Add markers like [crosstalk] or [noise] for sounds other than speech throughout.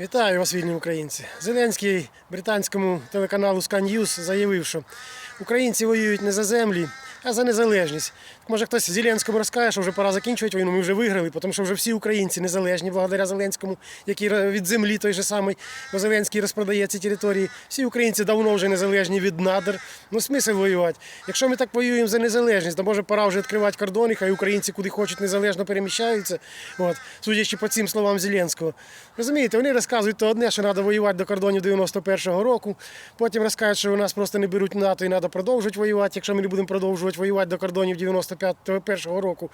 Вітаю вас, вільні українці. Зеленський британському телеканалу Sky News заявив, що українці воюють не за землі, а за незалежність. Може хтось Зеленському розкаже, що вже пора закінчувати війну, ми вже виграли, тому що вже всі українці незалежні благодаря Зеленському, який від землі той же самий, бо Зеленський розпродає ці території. Всі українці давно вже незалежні від надр. Ну смисл воювати. Якщо ми так воюємо за незалежність, то може пора вже відкривати кордони, хай українці куди хочуть незалежно переміщаються. От, судячи по цим словам Зеленського. Розумієте, вони розказують то одне, що треба воювати до кордонів 91-го року. Потім розкажуть, що у нас просто не беруть НАТО і треба продовжувати воювати, якщо ми не будемо продовжувати воювати до кордонів 91-го року,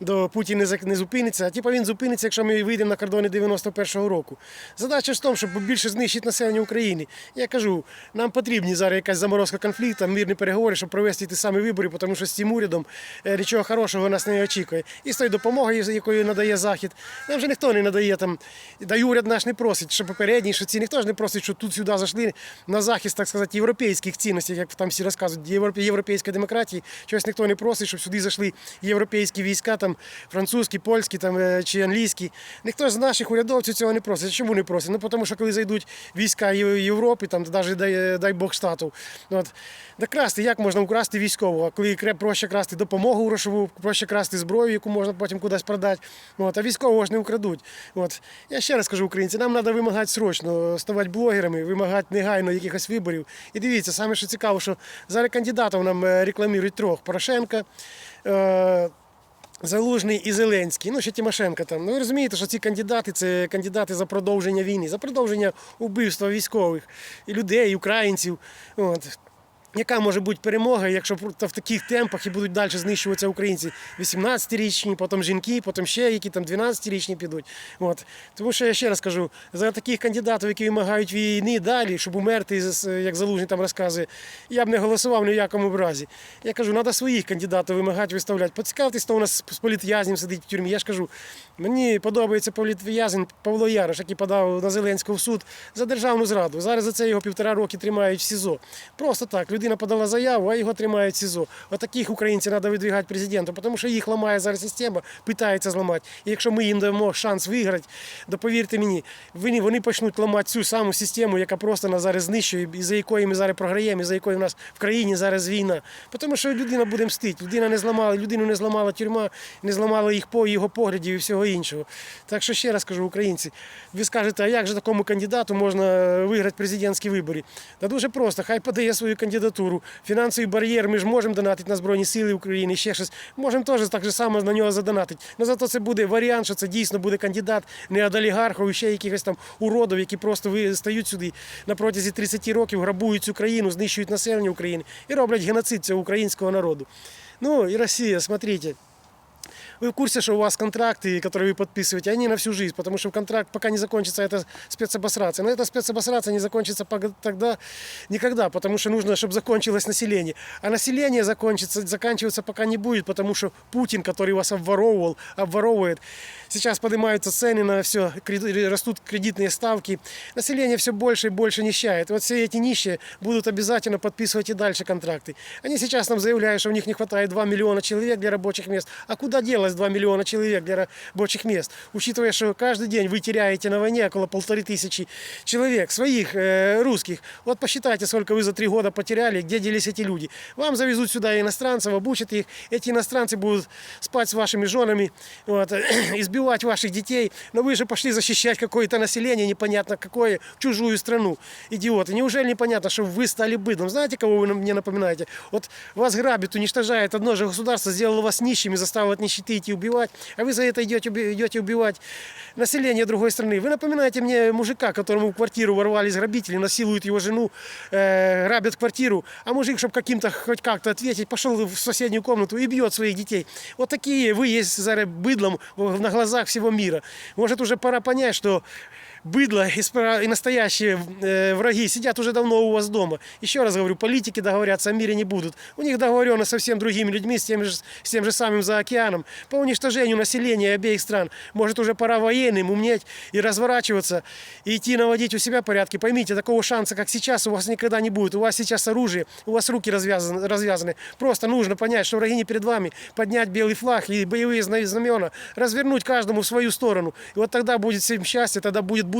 до Путін не не зупиниться. А типу він зупиниться, якщо ми вийдемо на кордони 91-го року. Задача ж в тому, щоб більше знищити населення України. Я кажу, нам потрібні зараз якась заморозка конфлікту, мирні переговори, щоб провести ті самі вибори, тому що з цим урядом е, нічого хорошого нас не очікує. І з тої допомоги, якою надає Захід, нам вже ніхто не надає там. Да й уряд наш не просить, що попередній, що ці ніхто ж не просить, що тут сюди зайшли на захист, так сказати, європейських цінностей, як там всі розказують, європе- європейської демократії. Чогось ніхто не просить, щоб сюди зайшли європейські війська, там французькі, польські там, е, чи англійські. Ніхто з наших урядовців цього не просить. Чому не просить? Ну тому що коли зайдуть війська Європи, там навіть дай, дай Бог штату. От. Да красти, як можна украсти військового, коли проще красти допомогу грошову, проще красти зброю, яку можна потім кудись продати. От. А військового ж не украдуть. От. Я ще раз кажу, українці, нам треба вимагати срочно, ставати блогерами, вимагати негайно якихось виборів. І дивіться, саме що цікаво, що зараз кандидатів нам е, рекламують трьох: Порошенка. Е- Залужний і Зеленський, ну ще Тимошенко там. Ну ви розумієте, що ці кандидати це кандидати за продовження війни, за продовження убивства військових і людей, і українців. От. Яка може бути перемога, якщо в таких темпах і будуть далі знищуватися українці 18-річні, потім жінки, потім ще які там 12-річні підуть. От. Тому що я ще раз кажу, за таких кандидатів, які вимагають війни далі, щоб умерти, як Залужний там розказує, я б не голосував ні в якому разі. Я кажу, треба своїх кандидатів вимагати, виставляти. Поцікавтесь, хто у нас з політв'язнем сидить в тюрмі. Я ж кажу, мені подобається політв'язень Павло Ярош, який подав на Зеленського в суд за державну зраду. Зараз за це його півтора роки тримають в СІЗО. Просто так. Людина подала заяву, а його тримають в СІЗО. Отаких українців треба видвигати президенту, тому що їх ламає зараз система, питається зламати. І якщо ми їм дамо шанс виграти, то повірте мені, вони почнуть ламати цю саму систему, яка просто нас зараз знищує, і за якою ми зараз програємо, і за якою в нас в країні зараз війна. Тому що людина буде мстити. Людина не зламала, людину не зламала тюрма, не зламала їх по його поглядів і всього іншого. Так що ще раз кажу, українці, ви скажете, а як же такому кандидату можна виграти президентські вибори? Та дуже просто, хай подає свою кандидатуру. Фінансовий бар'єр, ми ж можемо донатити на Збройні Сили України, ще щось. Можемо теж так же само на нього задонатити. Ну зато це буде варіант, що це дійсно буде кандидат не від олігархів, ще якихось там уродів, які просто стають сюди на протязі 30 років, грабують цю країну, знищують населення України і роблять геноцид цього українського народу. Ну і Росія, смотрите. Вы в курсе, что у вас контракты, которые вы подписываете, они на всю жизнь, потому что контракт, пока не закончится эта спецобосрация. Но эта спецобосрация не закончится тогда никогда, потому что нужно, чтобы закончилось население. А население закончится, заканчиваться пока не будет, потому что Путин, который вас обворовывал, обворовывает, сейчас поднимаются цены на все, растут кредитные ставки. Население все больше и больше нищает. Вот все эти нищие будут обязательно подписывать и дальше контракты. Они сейчас нам заявляют, что у них не хватает 2 миллиона человек для рабочих мест. А куда делось 2 миллиона человек для рабочих мест? Учитывая, что каждый день вы теряете на войне около полторы тысячи человек, своих э, русских. Вот посчитайте, сколько вы за три года потеряли, где делись эти люди. Вам завезут сюда иностранцев, обучат их. Эти иностранцы будут спать с вашими женами, вот, [clears throat] избивать ваших детей. Но вы же пошли защищать какое-то население, непонятно какое, чужую страну. Идиоты. Неужели непонятно, что вы стали быдлом? Знаете, кого вы мне напоминаете? Вот вас грабит, уничтожает одно же государство, сделало вас нищими, заставило от нищеты идти убивать, а вы за это идете, уби- идете убивать население другой страны. Вы напоминаете мне мужика, которому в квартиру ворвались грабители, насилуют его жену, э, грабят квартиру, а мужик, чтобы каким-то хоть как-то ответить, пошел в соседнюю комнату и бьет своих детей. Вот такие вы есть зараз быдлом в- на глазах всего мира. Может, уже пора понять, что быдло и, настоящие э, враги сидят уже давно у вас дома. Еще раз говорю, политики договорятся о мире не будут. У них договорено со всеми другими людьми, с тем же, с тем же самым за океаном, по уничтожению населения обеих стран. Может, уже пора военным умнеть и разворачиваться, и идти наводить у себя порядки. Поймите, такого шанса, как сейчас, у вас никогда не будет. У вас сейчас оружие, у вас руки развязаны. развязаны. Просто нужно понять, что враги не перед вами, поднять белый флаг и боевые зна- знамена, развернуть каждому в свою сторону. И вот тогда будет всем счастье, тогда будет будущее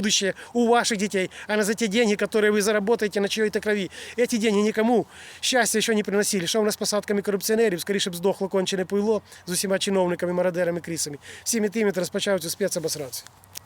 у ваших детей, а не за те деньги, которые вы заработаете на чьей-то крови. Эти деньги никому щастя ще не приносили. Що у нас з посадками корупціонерів? Скоріше б здохло кончене пуйло з усіма чиновниками, мародерами, крісами. Всіми тими, хто розпочав цю спецобосрацію.